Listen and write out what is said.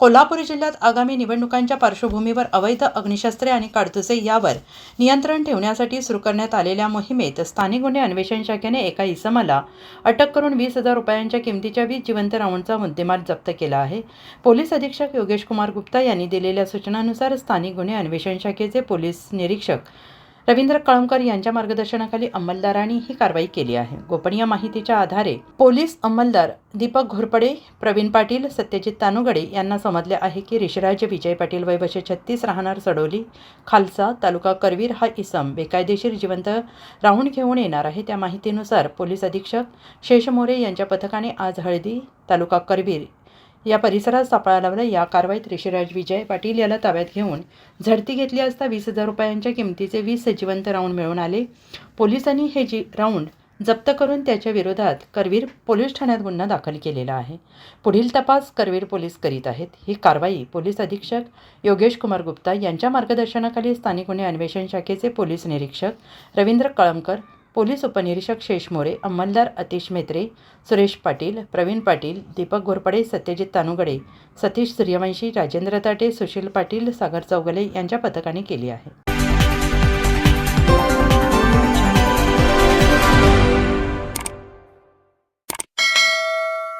कोल्हापूर जिल्ह्यात आगामी निवडणुकांच्या पार्श्वभूमीवर अवैध अग्निशस्त्रे आणि काडतुसे यावर नियंत्रण ठेवण्यासाठी सुरू करण्यात आलेल्या मोहिमेत स्थानिक गुन्हे अन्वेषण शाखेने एका इसमाला अटक करून वीस हजार रुपयांच्या किमतीच्या वीस जिवंत राऊंडचा मुद्देमाल जप्त केला आहे. पोलीस अधीक्षक योगेश कुमार गुप्ता यांनी दिलेल्या सूचनानुसार स्थानिक गुन्हे अन्वेषण शाखेचे पोलीस निरीक्षक रवींद्र कळमकर यांच्या मार्गदर्शनाखाली अंमलदारांनी ही कारवाई केली आहे. गोपनीय माहितीच्या आधारे पोलीस अंमलदार दीपक घोरपडे प्रवीण पाटील सत्यजित तानुगडे यांना समजले आहे की ऋषिराज विजय पाटील वयवशे छत्तीस राहणार सडोली खालसा तालुका करवीर हा इसम बेकायदेशीर जिवंत राहून घेऊन येणार आहे. त्या माहितीनुसार पोलीस अधीक्षक शेषमोरे यांच्या पथकाने आज हळदी तालुका करवीर या परिसरात सापळा लावला. या कारवाईत ऋषिराज विजय पाटील याला ताब्यात घेऊन झडती घेतली असता वीस हजार रुपयांच्या किमतीचे वीस जिवंत राऊंड मिळून आले. पोलिसांनी हे जी राऊंड जप्त करून त्याच्या विरोधात करवीर पोलीस ठाण्यात गुन्हा दाखल केलेला आहे. पुढील तपास करवीर पोलीस करीत आहेत. ही कारवाई पोलीस अधीक्षक योगेश कुमार गुप्ता यांच्या मार्गदर्शनाखाली स्थानिक गुन्हे अन्वेषण शाखेचे पोलीस निरीक्षक रवींद्र कळमकर पोलीस उपनिरीक्षक शेष मोरे अंमलदार अतिश मेत्रे सुरेश पाटील प्रवीण पाटील दीपक घोरपडे सत्यजित तानुगडे सतीश सूर्यवंशी राजेंद्र ताटे सुशील पाटील सागर चौगले यांच्या पथकाने केली आहे.